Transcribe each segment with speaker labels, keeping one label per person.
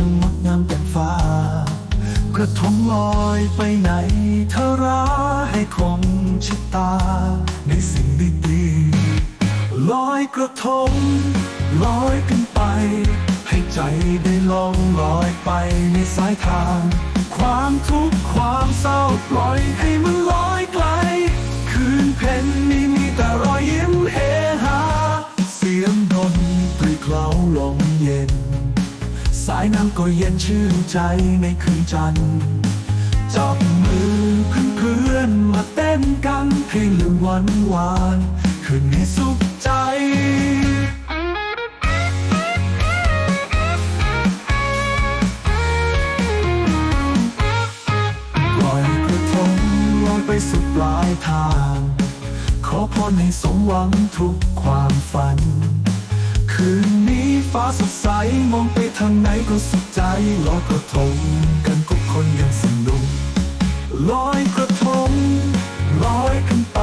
Speaker 1: ช่างงดงามเต็มฟ้า กระทงลอยไปไหนเธอราให้คงชะตา ในสิ่งดีๆลอยกระทงลอยกันไป ให้ใจได้ลองลอยไปในสายทาง ความทุกข์ความเศร้าปล่อยให้มันลอยไกล คืนเพ็ญนี้มีแต่รอยยิ้มเฮฮาเสียงดนตรีเคล้าลมเย็น สายน้ำก็เย็นชื่นใจในคืนจันทร์จับมือเพื่อนๆมาเต้นกันให้ลืมวันวานคืนนี้สุขใจลอยกระทงลอยไปสุดปลายทาง ขอพรให้สมหวังทุกความ สดใสมองไปทางไหนก็สุขใจลอยกระทงกันทุกคนยังสนุกลอยกระทงลอยกันไป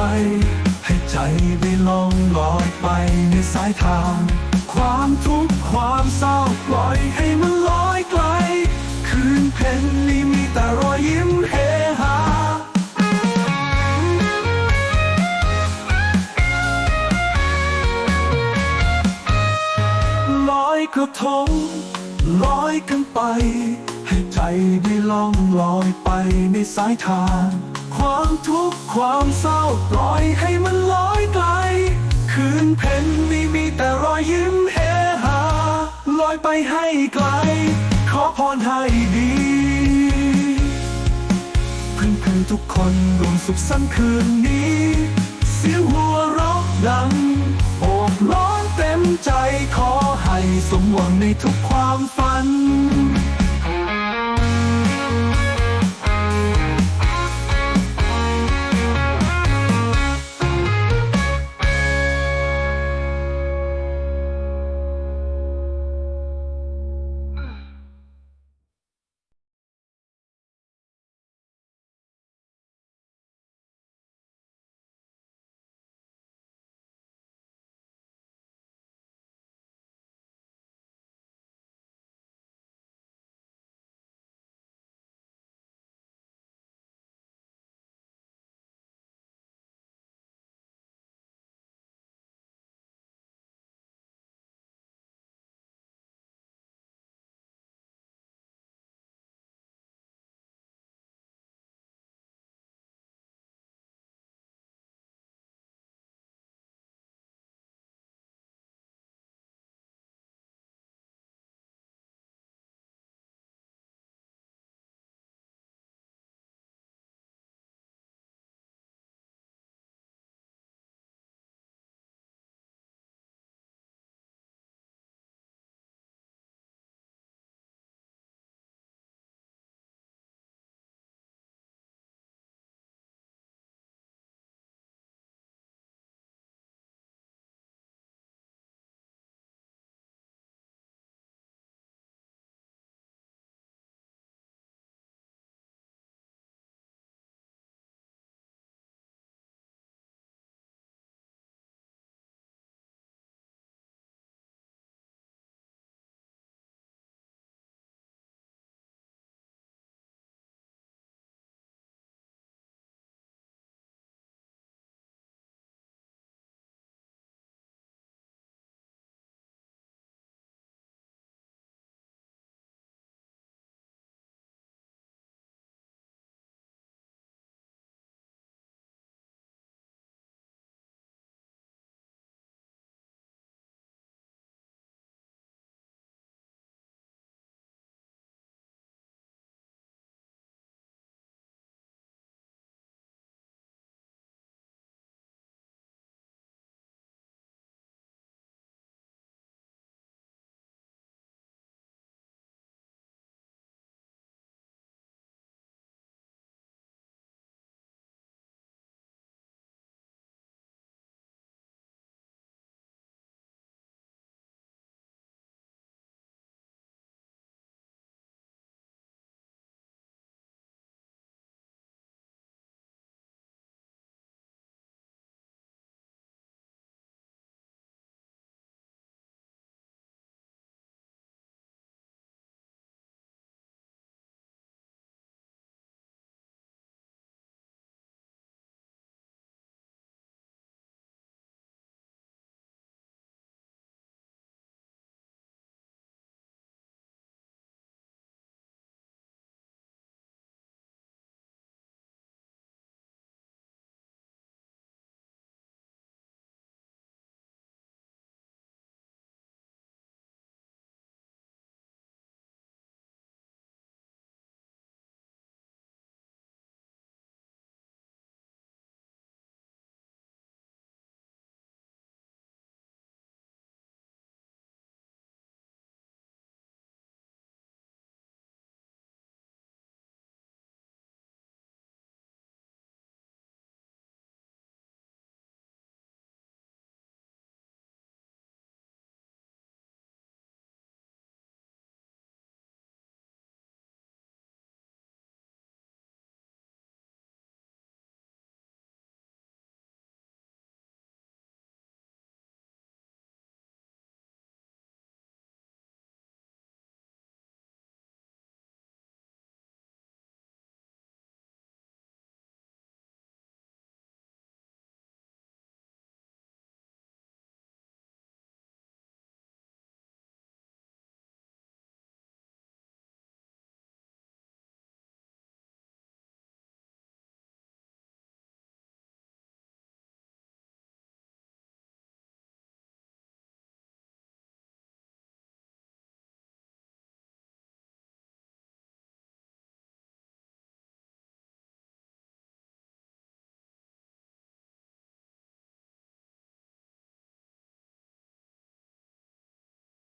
Speaker 1: ให้ใจได้ลองลอยไปในสายทาง ความทุกข์ความเศร้าปล่อยให้มันลอยไกล คืนเพ็ญนี้มีแต่รอยยิ้มเฮ กระทงลอยกันไป ให้ใจได้ล่องลอยไปในสายทางความทุกข์ความเศร้าปล่อยให้มันลอยไกล คืนเพ็ญนี้มีแต่รอยยิ้มเฮฮาลอยไปให้ไกล ขอพรให้ดีเพื่อนๆทุกคนรวมสุขสันต์คืนนี้ เสียงหัวเราะดังโอบล้อม ใจขอให้สมหวังในทุกความฝัน